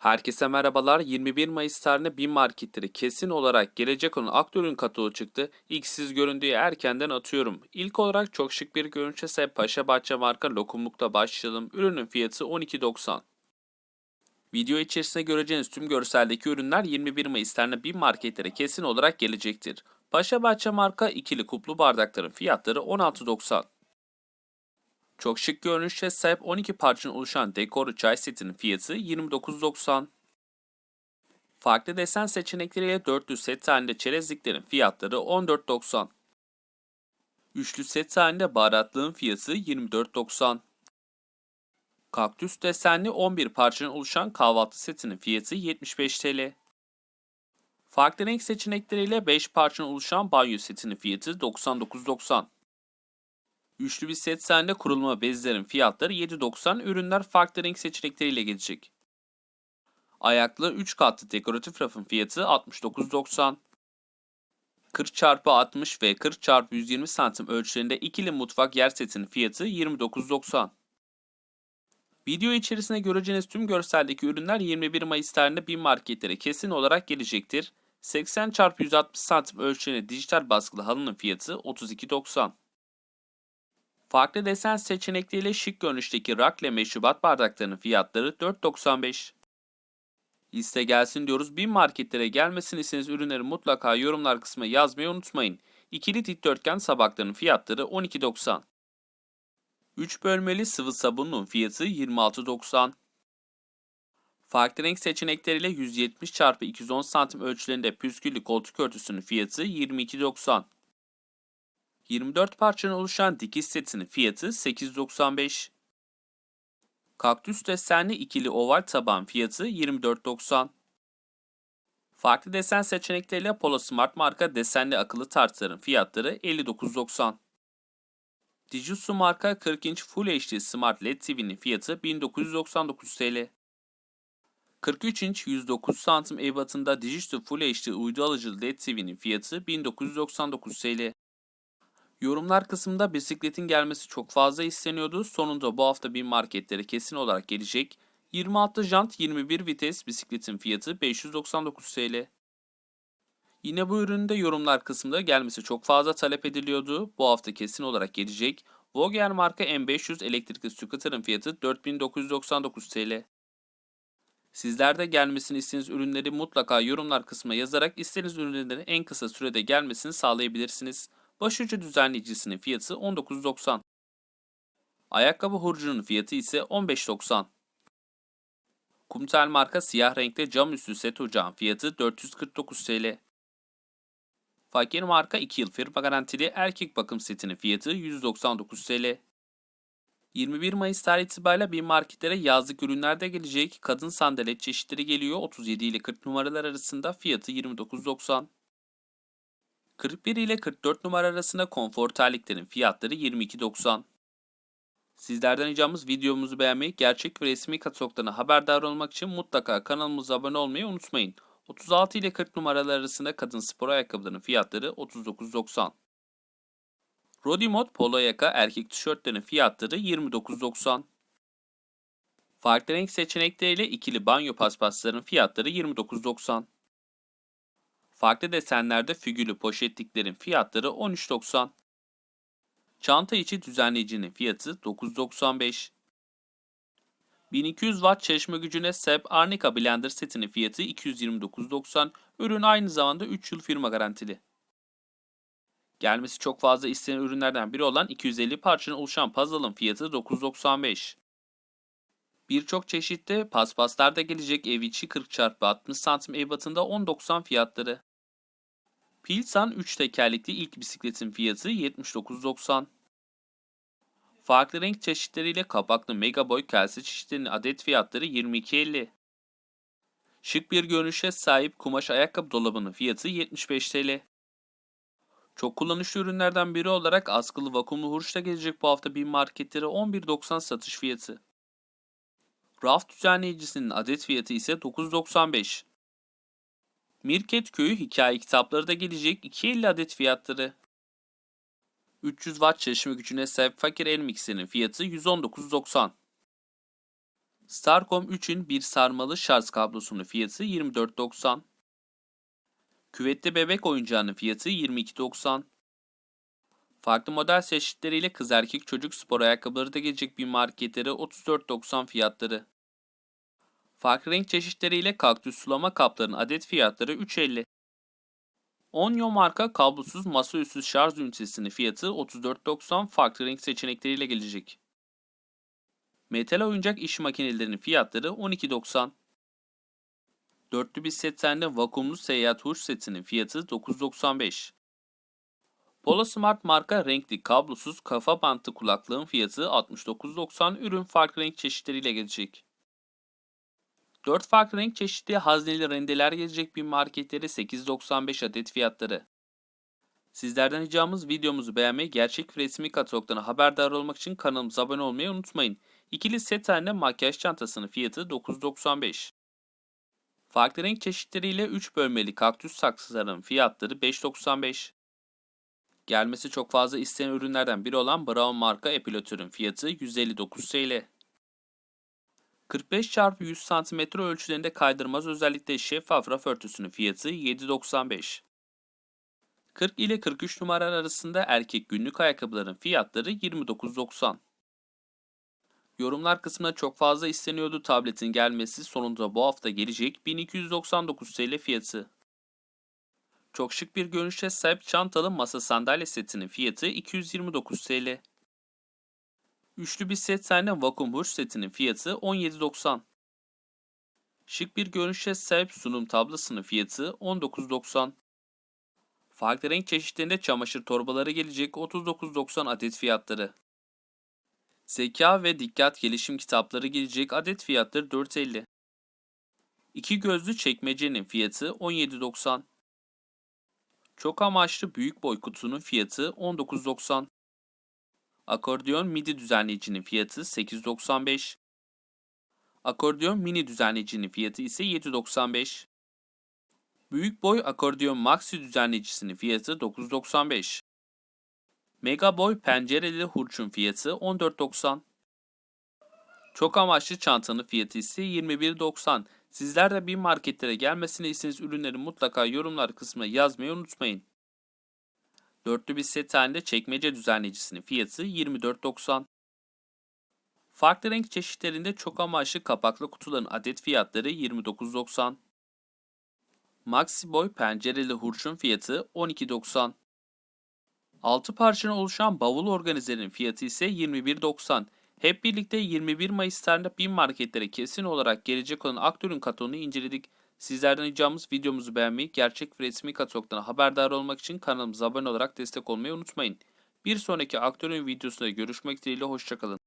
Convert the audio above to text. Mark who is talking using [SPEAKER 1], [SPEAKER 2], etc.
[SPEAKER 1] Herkese merhabalar. 21 Mayıs tarihinde bin marketleri kesin olarak gelecek olan aktörün kataloğu çıktı. İlk siz görün diye erkenden atıyorum. İlk olarak çok şık bir görünüşe sahip Paşa Bahçe marka lokumlukta başlayalım. Ürünün fiyatı 12.90. Video içerisinde göreceğiniz tüm görseldeki ürünler 21 Mayıs tarihinde bin marketlere kesin olarak gelecektir. Paşa Bahçe marka ikili kuplu bardakların fiyatları 16.90. Çok şık görünüşe sahip 12 parçadan oluşan dekorlu çay setinin fiyatı 29.90. Farklı desen seçenekleriyle 400 set halinde çerezliklerin fiyatları 14.90. Üçlü set halinde baharatlığın fiyatı 24.90. Kaktüs desenli 11 parçadan oluşan kahvaltı setinin fiyatı 75 TL. Farklı renk seçenekleriyle 5 parçadan oluşan banyo setinin fiyatı 99.90. Üçlü bir set sende kurulma bezlerin fiyatları 7.90 ürünler farklı renk seçenekleriyle gelecek. Ayaklı 3 katlı dekoratif rafın fiyatı 69.90. 40 x 60 ve 40 x 120 santim ölçülerinde ikili mutfak yer setinin fiyatı 29.90. Video içerisinde göreceğiniz tüm görseldeki ürünler 21 Mayıs tarihinde bin marketlere kesin olarak gelecektir. 80 x 160 santim ölçülerinde dijital baskılı halının fiyatı 32.90. Farklı desen seçenekleriyle şık görünüşteki rakle meşrubat bardaklarının fiyatları 4.95. Liste gelsin diyoruz. Bin marketlere gelmesini istediğiniz ürünleri mutlaka yorumlar kısmına yazmayı unutmayın. İkili dikdörtgen sabakların fiyatları 12.90. 3 bölmeli sıvı sabunun fiyatı 26.90. Farklı renk seçenekleriyle 170 x 210 cm ölçülerinde püsküllü koltuk örtüsünün fiyatı 22.90. 24 parçadan oluşan dikiş setinin fiyatı 8.95. Kaktüs desenli ikili oval taban fiyatı 24.90. Farklı desen seçenekleriyle Polo Smart marka desenli akıllı tartıların fiyatları 59.90. Dijitsu marka 40 inç Full HD Smart LED TV'nin fiyatı 1999 TL. 43 inç 109 santim ebatında Dijitsu Full HD uydu alıcı LED TV'nin fiyatı 1999 TL. Yorumlar kısmında bisikletin gelmesi çok fazla isteniyordu. Sonunda bu hafta bin marketlere kesin olarak gelecek. 26 jant 21 vites bisikletin fiyatı 599 TL. Yine bu üründe yorumlar kısmında gelmesi çok fazla talep ediliyordu. Bu hafta kesin olarak gelecek. Voger marka M500 elektrikli scooter'ın fiyatı 4999 TL. Sizler de gelmesini istediğiniz ürünleri mutlaka yorumlar kısmına yazarak istediğiniz ürünlerin en kısa sürede gelmesini sağlayabilirsiniz. Başucu düzenleyicisinin fiyatı 19.90. Ayakkabı hurcunun fiyatı ise 15.90. Kumtel marka siyah renkte cam üstü set ocağın fiyatı 449 TL. Fakir marka 2 yıl firma garantili erkek bakım setinin fiyatı 199 TL. 21 Mayıs tarihi itibariyle bir marketlere yazlık ürünler de gelecek. Kadın sandalet çeşitleri geliyor. 37 ile 40 numaralar arasında fiyatı 29.90. 41 ile 44 numara arasında konfor terliklerin fiyatları 22.90. Sizlerden ricamız videomuzu beğenmeyi, gerçek ve resmi kataloglarına haberdar olmak için mutlaka kanalımıza abone olmayı unutmayın. 36 ile 40 numaralar arasında kadın spor ayakkabılarının fiyatları 39.90. Rodimod polo yaka erkek tişörtlerin fiyatları 29.90. Farklı renk seçenekleriyle ikili banyo paspasların fiyatları 29.90. Farklı desenlerde figürlü poşetliklerin fiyatları 13.90. Çanta içi düzenleyicinin fiyatı 9.95. 1200 Watt çalışma gücüne sahip Arnica Blender setinin fiyatı 229.90. Ürün aynı zamanda 3 yıl firma garantili. Gelmesi çok fazla istenen ürünlerden biri olan 250 parçanın oluşan puzzle'ın fiyatı 9.95. Birçok çeşitte paspaslar da gelecek ev içi 40x60 cm ebatında 10.90 fiyatları. Pilsan 3 tekerlekli ilk bisikletin fiyatı 79.90. Farklı renk çeşitleriyle kapaklı mega boy kelse çeşitlerinin adet fiyatları 22.50. Şık bir görünüşe sahip kumaş ayakkabı dolabının fiyatı 75 TL. Çok kullanışlı ürünlerden biri olarak askılı vakumlu hurçta gelecek bu hafta bin marketlere 11.90 satış fiyatı. Raf düzenleyicisinin adet fiyatı ise 9.95. Mirket Köyü hikaye kitapları da gelecek 2.50 adet fiyatları. 300 watt çalışma gücüne sahip fakir el mikserinin fiyatı 119.90. Starcom 3'ün bir sarmalı şarj kablosunun fiyatı 24.90. Küvette bebek oyuncağının fiyatı 22.90. Farklı model çeşitleriyle kız erkek çocuk spor ayakkabıları da gelecek bir marketlere 34.90 fiyatları. Farklı renk çeşitleriyle kaktüs sulama kaplarının adet fiyatları 3.50. Onyo marka kablosuz masaüstü şarj ünitesinin fiyatı 34.90 farklı renk seçenekleriyle gelecek. Metal oyuncak iş makinelerinin fiyatları 12.90. Dörtlü bir setten vakumlu seyahat huş setinin fiyatı 9.95. Polo Smart marka renkli kablosuz kafa bantlı kulaklığın fiyatı 69.90 ürün farklı renk çeşitleriyle gelecek. 4 farklı renk çeşitli hazneli rendeler gelecek bir marketlere 8.95 adet fiyatları. Sizlerden ricamız videomuzu beğenmeyi, gerçek ve resmi katalogdan haberdar olmak için kanalımıza abone olmayı unutmayın. İkili set halinde makyaj çantasının fiyatı 9.95. Farklı renk çeşitleriyle 3 bölmeli kaktüs saksıların fiyatları 5.95. Gelmesi çok fazla istenen ürünlerden biri olan Brown marka epilatörün fiyatı 159 TL. 45 x 100 cm ölçülerinde kaydırmaz özellikle şeffaf raf örtüsünün fiyatı 7.95. 40 ile 43 numara arasında erkek günlük ayakkabıların fiyatları 29.90. Yorumlar kısmına çok fazla isteniyordu tabletin gelmesi sonunda bu hafta gelecek 1299 TL fiyatı. Çok şık bir görünüşe sahip çantalı masa sandalye setinin fiyatı 229 TL. Üçlü bir set tane vakum huş setinin fiyatı 17.90. Şık bir görünüşe sahip sunum tablasının fiyatı 19.90. Farklı renk çeşitlerinde çamaşır torbaları gelecek 39.90 adet fiyatları. Zeka ve dikkat gelişim kitapları gelecek adet fiyatları 4.50. İki gözlü çekmecenin fiyatı 17.90. Çok amaçlı büyük boy kutunun fiyatı 19.90. Akordeon MIDI düzenleyicinin fiyatı 8.95. Akordeon mini düzenleyicinin fiyatı ise 7.95. Büyük boy akordeon maxi düzenleyicisinin fiyatı 9.95. Mega boy pencereli hurçun fiyatı 14.90. Çok amaçlı çantanın fiyatı ise 21.90. Sizler de bir marketlere gelmesini istediğiniz ürünleri mutlaka yorumlar kısmına yazmayı unutmayın. Dörtlü bir set halinde çekmece düzenleyicisinin fiyatı 24.90. Farklı renk çeşitlerinde çok amaçlı kapaklı kutuların adet fiyatları 29.90. Maxi boy pencereli hurçun fiyatı 12.90. 6 parçadan oluşan bavul organizerin fiyatı ise 21.90. Hep birlikte 21 Mayıs tarihinde bin marketlere kesin olarak gelecek olan aktörün kataloğunu inceledik. Sizlerden ricamız videomuzu beğenmeyi, gerçek ve resmi katalogdan haberdar olmak için kanalımıza abone olarak destek olmayı unutmayın. Bir sonraki aktörün videosunda görüşmek dileğiyle hoşçakalın.